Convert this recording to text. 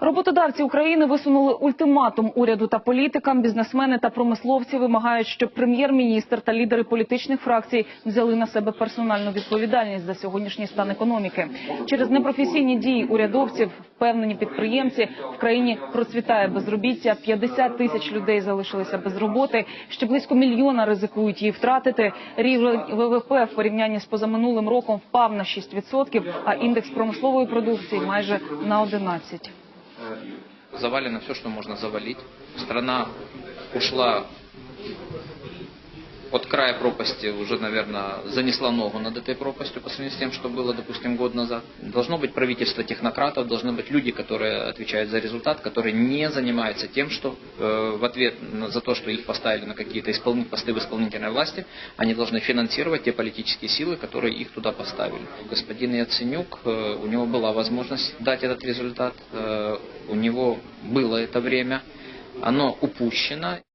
Роботодавці України висунули ультиматум уряду та політикам. Бізнесмени та промисловці вимагають, щоб прем'єр-міністр та лідери політичних фракцій взяли на себе персональну відповідальність за сьогоднішній стан економіки. Через непрофесійні дії урядовців, впевнені підприємці, в країні процвітає безробіття. 50 тисяч людей залишилися без роботи. Ще близько мільйона ризикують її втратити. Рівень ВВП в порівнянні з позаминулим роком впав на 6%, а індекс промислової продукції майже на 11%. Завалено все, что можно завалить. Страна ушла от края пропасти, уже, наверное, занесла ногу над этой пропастью по сравнению с тем, что было, допустим, год назад. Должно быть правительство технократов, должны быть люди, которые отвечают за результат, которые не занимаются тем, что э, в ответ за то, что их поставили на какие-то исполни- посты в исполнительной власти, они должны финансировать те политические силы, которые их туда поставили. Господин Яценюк, э, у него была возможность дать этот результат, э, у него было это время, оно упущено.